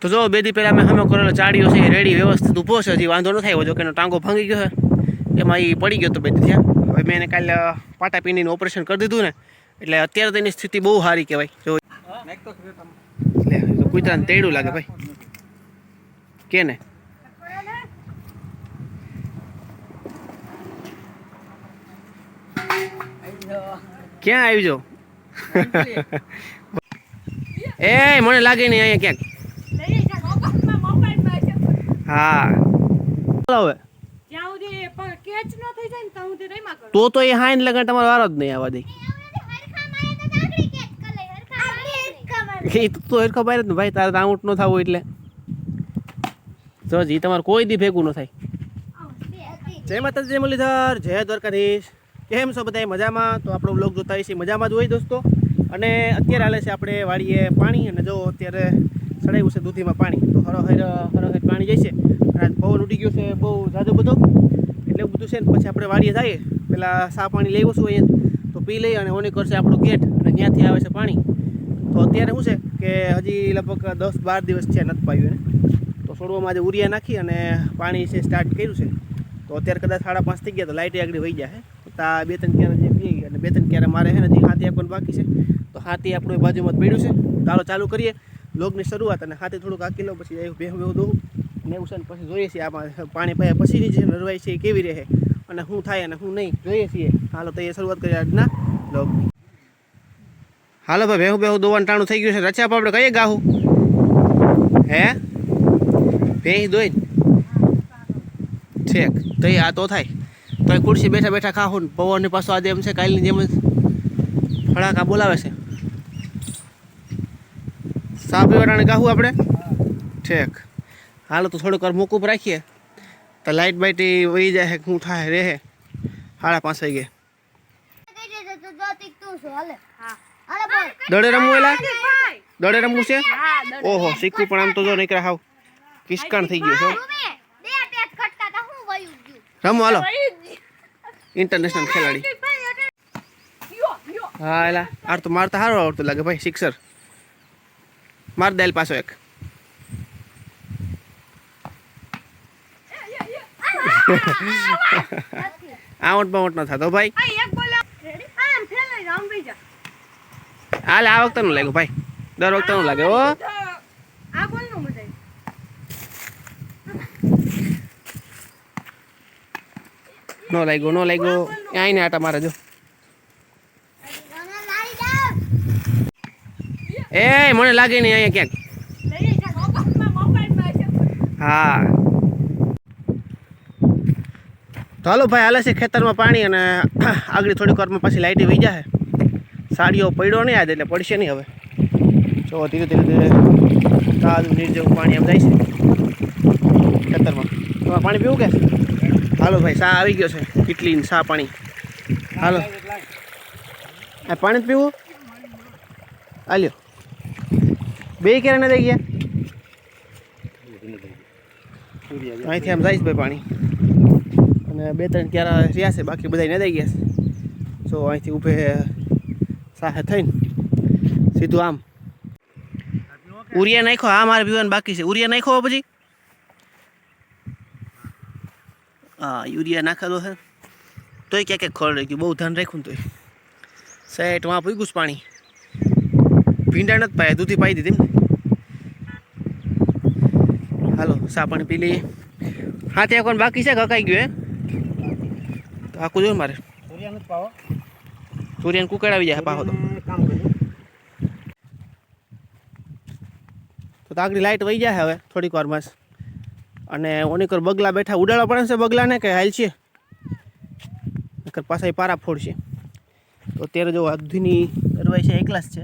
તો જો બે દી પહેલાં મેં હમે કરેલો ચાડીઓ છે રેડી વ્યવસ્થિત ઊભો છે, હજી વાંધો ન થાય જો કે એનો ટાંગો ભાંગી ગયો છે. એમાં એ પડી ગયો તો બે થયા હવે મેં એને કાલે પાટા પીનીનું ઓપરેશન કરી દીધું ને, એટલે અત્યારે તેની સ્થિતિ બહુ સારી કહેવાય. જો, લે કૂતરાને તેડું લાગે ભાઈ. કે ને? ક્યાં આવી જાઓ એ, મને લાગે નહીં અહીંયા ક્યાંક. હા. ચાલો હવે. તો તો એ હાઈન લગન તમારો વારો જ નહીં આવવા દે. એ તો હરખા જ ને ભાઈ તારે આઉટ ન થવું એટલે. જો જી તમારે કોઈ દી ભેગું ન થાય. જય માતાજી જય મુરલીધર જય દ્વારકાધીશ. કેમ છો બધા મજામાં? તો આપણો બ્લોગ જોતા હશે મજામાં જ હોય દોસ્તો. અને અત્યારે હાલે છે આપણે વાળીએ પાણી. અને જો અત્યારે ચડાવ્યું છે દૂધીમાં પાણી. તો હરોહર હરોહર પાણી જાય છે. પવન ઉડી ગયો છે, બહુ જાજો બધો. એટલે બધું છે ને, પછી આપણે વાડીએ જઈએ. પેલા સા પાણી લઈ છું અહીંયા. તો પી લઈએ અને ઓની કરશે આપણું ગેટ. અને ત્યાંથી આવે છે પાણી. તો અત્યારે શું છે કે હજી લગભગ દસ બાર દિવસ છે નથી પાયું એને. તો છોડવામાં આજે ઉરિયા નાખી અને પાણી છે સ્ટાર્ટ કર્યું છે. તો અત્યારે કદાચ સાડા પાંચ થઈ ગયા તો લાઇટ આગળ વહી જાય તા બે ત્રણ ક્યારે જે પી અને બે ત્રણ ક્યારે મારે છે ને, હજી હાથી આપવાનું બાકી છે. તો હાથી આપણું બાજુમાં પડ્યું છે. ચાલો ચાલુ કરીએ. લોગની શરૂઆત અને હાથે થોડુંક આકી લો પછી એ ભેહું ભેહું ને એવું પછી જોઈએ છીએ આમાં પાણી પાયા પછીની જે નરવાઈ છે એ કેવી રહે અને શું થાય અને શું નહીં જોઈએ છીએ. હાલો તો એ શરૂઆત કરીએ આજના લોગની હાલો ભાઈ ભેહું ભેહું દોવાનું ટાણું થઈ ગયું છે. રચ્યા આપણે કઈએ ગાહું? હે? ભેંસ દોઈ છેક તો એ આ તો થાય. તો ખુરશી બેઠા બેઠા ખાહું પવનની પાછો આજે એમ છે, કાલની જેમ જ ફળાકા બોલાવે છે. સા પીવાટાને ગાહું આપણે? ઠેક. હાલો તો થોડુંક વાર મોકૂપ રાખીએ. તો લાઇટ બાઇટ વહી જાય શું થાય રહે સાડા પાંચ વાગે દડે રમવું એલા? દડે રમવું છે? ઓહો, શીખવું પણ આમ તો જો નીકળ્યા હાવ. કિસકાણ થઈ ગયું છે રમો, હાલો. ઇન્ટરનેશનલ ખેલાડી. હા, એલા. આર તો મારતા સારું આવડતું લાગે ભાઈ સિક્સર માર દેલ પાછો એક. આઉટ બાઉટ ન થતો ભાઈ. હાલે આ વખતે નું લાગ્યું ભાઈ. દર વખતે નું લાગે ઓ. નો લાગ્યો નો લાગ્યો. આઈને આટા મારે જો. એ મને લાગે નહીં અહીંયા ક્યાંક. હા. હાલો ભાઈ, હાલે છે ખેતરમાં પાણી અને આગળ થોડીક વારમાં પાછી લાઇટ વહી જાય સાડીઓ પડ્યો નહીં આજે, એટલે પડશે નહીં હવે. જો, ધીરે ધીરે ધીરે તાજું જેવું પાણી આમ જાય છે ખેતરમાં. તમારે પાણી પીવું કે? હાલો ભાઈ સા આવી ગયો છે કેટલી ને સા પાણી. હાલો. પાણી પીવું? હાલ્યો. બે ક્યારે નથી ગયા? અહીંથી આમ જઈશ ભાઈ પાણી. અને બે ત્રણ ક્યારા રહ્યા છે, બાકી બધા ન દઈ ગયા છે. સો અહીંથી ઊભે સાથે થઈને સીધું આમ. ઉરિયા નાખ્યો, આ મારે પીવાનું બાકી છે. ઉરિયા નાખ્યો પછી? હા, યુરિયા નાખેલો છે. તોય ક્યાં ક્યાંક ખોળ રહી ગયું. બહુ ધ્યાન રાખ્યું તોય. સેટમાં પૂગ્યું પાણી. ભીંડા નથી પાયા દૂધી પાઈ દીધી ને હાલો સા પાણી પી લઈએ. હા ત્યાં કોણ બાકી છે? કકાઈ ગયું હે તો આખું જોયું મારે. સૂર્યને કુકડ આવી જાય પાહો તો. તો આગળ લાઇટ વહી જાય હવે થોડીક વાર બસ અને ઓનીકર બગલા બેઠા ઉડાડવા પડે છે બગલાને કે હાલ છે? પાછા એ પારા ફોડશે તો અત્યારે જો દૂધીની કરવાય છે એકલાસ છે.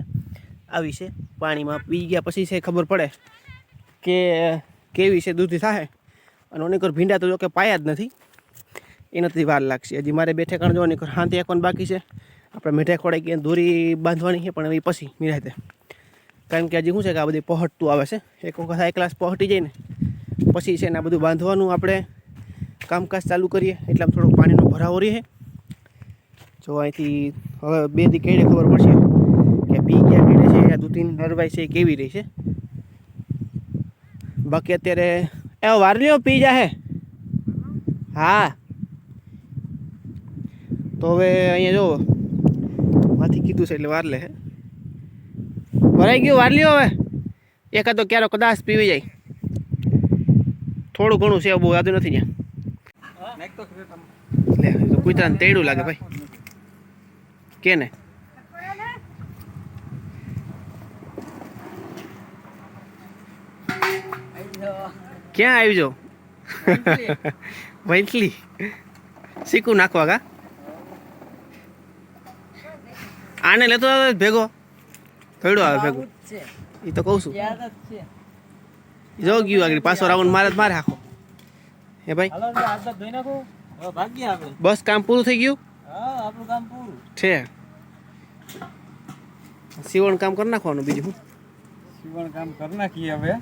આવી છે. પાણીમાં પી ગયા પછી છે ખબર પડે કે કેવી છે, દૂધી થાય અને ઓનીકર ભીંડા તો જો કે પાયા જ નથી. એનાથી વાર લાગશે. હજી મારે બે ઠેકાણ જો હા હાંતી એકવાનું બાકી છે. આપણે મીઠાઈ ખોડાઈ ગયા દોરી બાંધવાની છે, પણ એ પછી નિરાતે કારણ કે હજી શું છે કે આ બધી પહોંચતું આવે છે. એક વખત એક ક્લાસ પહોંચી જાય ને, પછી છે ને આ બધું બાંધવાનું આપણે કામકાજ ચાલુ કરીએ. એટલે આમ પાણીનો ભરાવો રહે. જો અહીંથી હવે બે દી કેડે ખબર પડશે. છે દૂધીની નરવાઈ છે એ કેવી રહી છે? બાકી અત્યારે એ વારલીઓ પી જાહે હા. તો હવે અહીંયા જો માથી કીધું છે એટલે વાર લે હે. ભરાઈ ગયું વારલીઓ હવે? એકાદો ક્યારો કદાચ પીવી જાય. થોડું ઘણું છે બહુ યાદ નથી ત્યાં. લે કૂતરાને તેડું લાગે ભાઈ. કે ને? ક્યાં આવી જાઓ? વૈંટલી શીખું નાખવા કા આને લેતો આવે ભેગો. થોડો આવે ભેગો? એ તો કહું છું. જો ગયું આગળ. પાછો રાઉન્ડ મારે જ મારે આખો. હે ભાઈ? બસ કામ પૂરું થઈ ગયું? છે. સીવણ કામ કરી નાખવાનું બીજું. સીવણ કામ કરી નાખીએ હવે.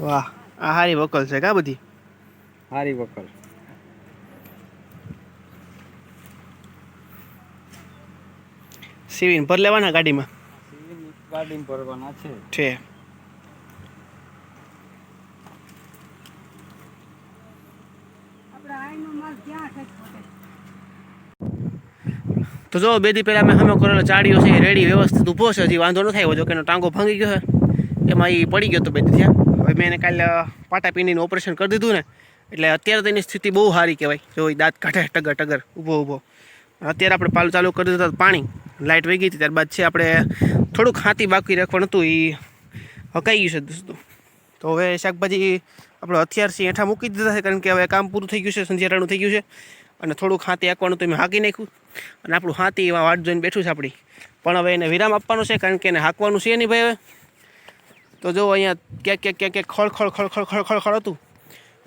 વાહ આ હારી વકલ છે કા બધી? હારી વકલ. સીવીને ભર લેવાના ગાડીમાં? ગાડી ભરવાના છે. છે આપણે આઈનો માલ ક્યાં છે ખોટે? તો જો બે દી પહેલાં મેં હમે કરેલો ચાડ્યો છે રેડી વ્યવસ્થિત ઊભો છે, હજી વાંધો ન થાય જો કે એનો ટાંગો ભાંગી ગયો છે. એમાં એ પડી ગયો તો બે ત્યાં હવે મેં એને કાલે પાટા પીંડીનું ઓપરેશન કરી દીધું ને, એટલે અત્યારે તેની સ્થિતિ બહુ સારી કહેવાય. જો એ દાંત કાઢે, ટગર ટગર, ઊભો ઊભો. અત્યારે આપણે પાલું ચાલુ કરી દીધું હતું પાણી. લાઇટ વહી ગઈ હતી, ત્યારબાદ છે આપણે થોડુંક હાથી બાકી રાખવાનું હતું એ હકાઈ ગયું છે દોસ્તો. તો હવે શાકભાજી આપણે અત્યારથી હેઠા મૂકી દીધા છે, કારણ કે હવે કામ પૂરું થઈ ગયું છે સંધ્યારાનું થઈ ગયું છે. અને થોડુંક હાથી હાંકવાનું તો મેં હાંકી નાખ્યું. અને આપણું હાથી એવા વાટ જોઈને બેઠું છે આપણી. પણ હવે એને વિરામ આપવાનો છે કારણ કે એને હાંકવાનું છે નહીં ભાઈ હવે. તો જો અહીંયા ક્યાંક ક્યાંક ક્યાંક ક્યાંક ખળ ખળ ખળ ખળ ખળ ખળ ખળ હતું.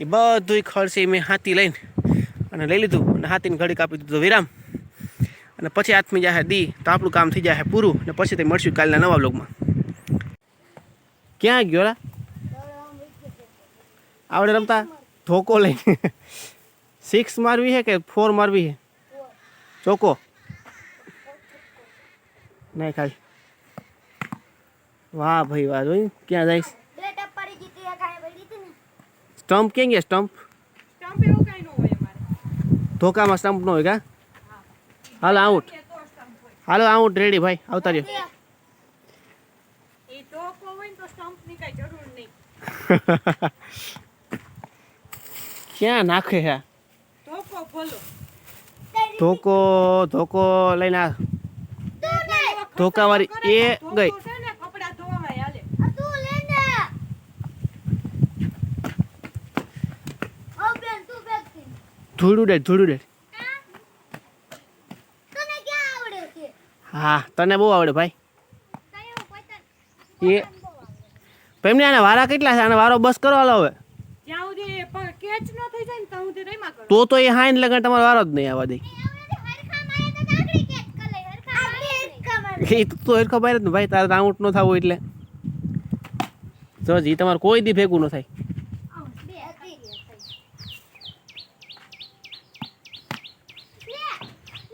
એ બધુંય ખળ મેં હાથી લઈને અને લઈ લીધું અને હાથીને ઘડી કાપી દીધું વિરામ. અને પછી હાથમી જાય દી તો આપણું કામ થઈ જાય પૂરું અને પછી તે મળશું કાલના નવા બ્લોગમાં ક્યાં ગયો આવડે રમતા ધોકો લઈને. સિક્સ મારવી છે કે ફોર મારવી છે ચોકો નહીં ખાલી વાહ ભાઈ વાહ જોઈ ક્યાં જઈશ સ્ટમ્પ ક્યાં ગયા સ્ટમ્પ સ્ટમ્પ એવું કાંઈ ન હોય અમારે ધોકામાં સ્ટમ્પ ન હોય કા હાલો આઉટ એ તો સ્ટમ્પ હોય હાલો આઉટ રેડી ભાઈ આવતા રહ્યો એ ધોકો હોય ને તો સ્ટમ્પની કાંઈ જરૂર નહીં ક્યાં નાખે છે ધોકો ભલો ધોકો ધોકો લઈને આ ધોકાવાળી એ ગઈ. ધૂળું ડેટ ધૂળું ડેટ હા તને બહુ આવડે ભાઈ. એ એમને આને વારા કેટલા છે? આને વારો બસ કરો હાલો હવે તો તો એ હાઈન લગન તમારો વારો જ નહીં આવવા દે. એ તો તો ખબર જ ને ભાઈ, તારે રાઉન્ડ ન થવું એટલે. જો તમારે કોઈ દી ભેગું ન થાય.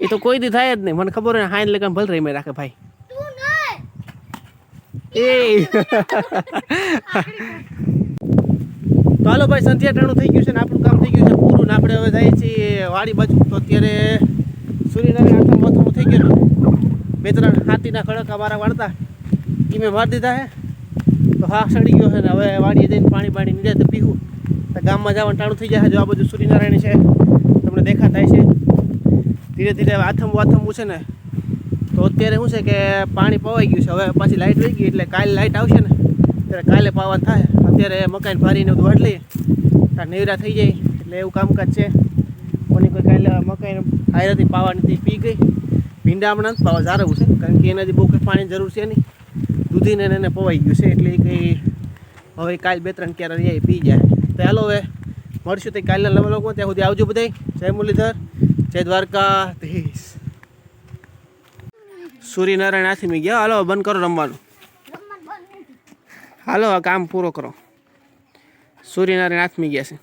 એ તો કોઈ દી થાય જ નહીં. મને ખબર હોય હાઈન લગન ભલ રહી મેં રાખે ભાઈ. એ. હાલો ભાઈ, સંધ્યા ટાણું થઈ ગયું છે ને, આપણું કામ થઈ ગયું છે પૂરું ને આપણે હવે જાય છીએ વાડી બાજુ. તો અત્યારે સૂર્યનારાયણ વાથમ થઈ ગયું બે ત્રણ હાથીના ખડક અમારા વાળતા એ મેં મારી દીધા હે. તો હા, સડી ગયો છે ને હવે વાડીએ જઈને પાણી પાણી નીચે તો પીવું. તો ગામમાં જવાનું ટાણું થઈ જાય જો આ બધું સૂર્યનારાયણ છે. તમને દેખા થાય છે. ધીરે ધીરે આથમ વાથમવું છે ને, તો અત્યારે શું છે કે પાણી પવાઈ ગયું છે. હવે પાછી લાઇટ વહી ગઈ એટલે કાલે લાઇટ આવશે ને, ત્યારે કાલે પાવાનું થાય. અત્યારે મકાન ભારીને બધું વાટ લઈએ. નેવરા થઈ જાય, એટલે એવું કામકાજ છે. કોની કોઈ કાલે મકાઈ હાયરાથી પાવાની પી ગઈ. ભીંડા હમણાં પાવા સારું છે, કારણ કે એનાથી બહુ કંઈ પાણી જરૂર છે નહીં. દૂધીને એને પવાઈ ગયું છે, એટલે કંઈ હવે કાલ બે ત્રણ ક્યારે રહ્યા પી જાય. તો હાલો હવે, મળશું તો કાલના નવા લોકો ત્યાં સુધી આવજો બધા જય મુરલીધર, જય દ્વારકાધીશ. સૂર્યનારાયણ આથમી ગયા. હાલો બંધ કરો રમવાનું. હાલો આ કામ પૂરો કરો. સૂર્યનારાયણ આથમી ગયા છે.